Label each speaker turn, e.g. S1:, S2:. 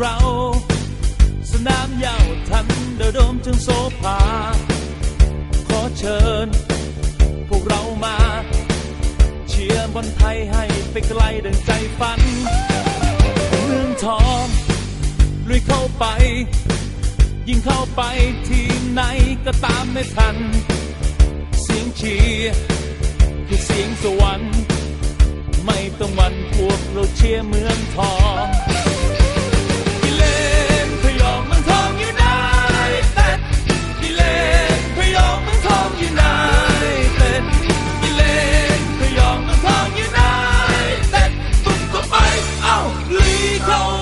S1: เรา สนามยาวทันเดโดมจึงโซภา ขอเชิญ พวกเรามา เชียร์บอลไทยให้ไปไกลเดินใจฝัน เมืองทองลุยเข้าไป ยิงเข้าไปทีมไหนก็ตามไม่ทัน เสียงเชียร์คือเสียงสวรรค์ไม่ต้องวันพวกเราเชียร์เมืองทอง No.